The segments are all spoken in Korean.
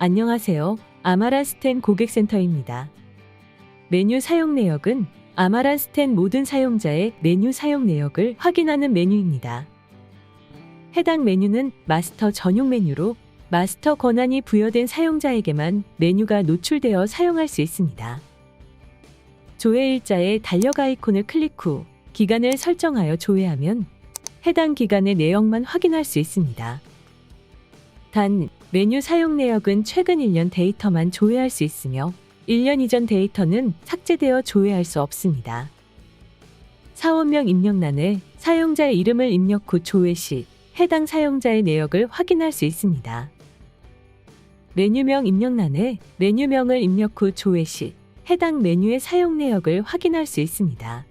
안녕하세요. 아마란스텐 고객센터입니다. 메뉴 사용 내역은 아마란스텐 모든 사용자의 메뉴 사용 내역을 확인하는 메뉴입니다. 해당 메뉴는 마스터 전용 메뉴로 마스터 권한이 부여된 사용자에게만 메뉴가 노출되어 사용할 수 있습니다. 조회 일자의 달력 아이콘을 클릭 후 기간을 설정하여 조회하면 해당 기간의 내역만 확인할 수 있습니다. 단, 메뉴 사용 내역은 최근 1년 데이터만 조회할 수 있으며 1년 이전 데이터는 삭제되어 조회할 수 없습니다. 사원명 입력란에 사용자의 이름을 입력 후 조회 시 해당 사용자의 내역을 확인할 수 있습니다. 메뉴명 입력란에 메뉴명을 입력 후 조회 시 해당 메뉴의 사용 내역을 확인할 수 있습니다.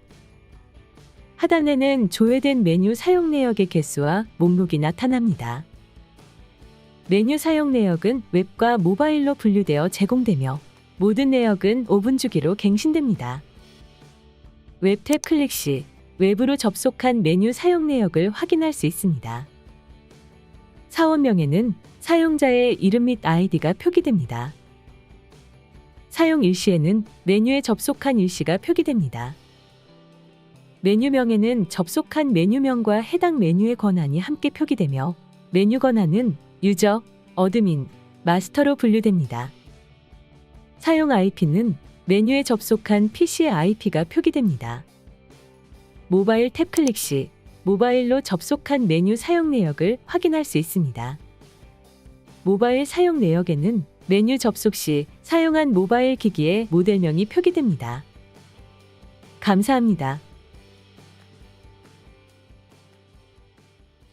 하단에는 조회된 메뉴 사용 내역의 개수와 목록이 나타납니다. 메뉴 사용 내역은 웹과 모바일로 분류되어 제공되며 모든 내역은 5분 주기로 갱신됩니다. 웹 탭 클릭 시 웹으로 접속한 메뉴 사용 내역을 확인할 수 있습니다. 사원명에는 사용자의 이름 및 아이디가 표기됩니다. 사용 일시에는 메뉴에 접속한 일시가 표기됩니다. 메뉴명에는 접속한 메뉴명과 해당 메뉴의 권한이 함께 표기되며 메뉴 권한은 유저, 어드민, 마스터로 분류됩니다. 사용 IP는 메뉴에 접속한 PC의 IP가 표기됩니다. 모바일 탭 클릭 시 모바일로 접속한 메뉴 사용 내역을 확인할 수 있습니다. 모바일 사용 내역에는 메뉴 접속 시 사용한 모바일 기기의 모델명이 표기됩니다. 감사합니다.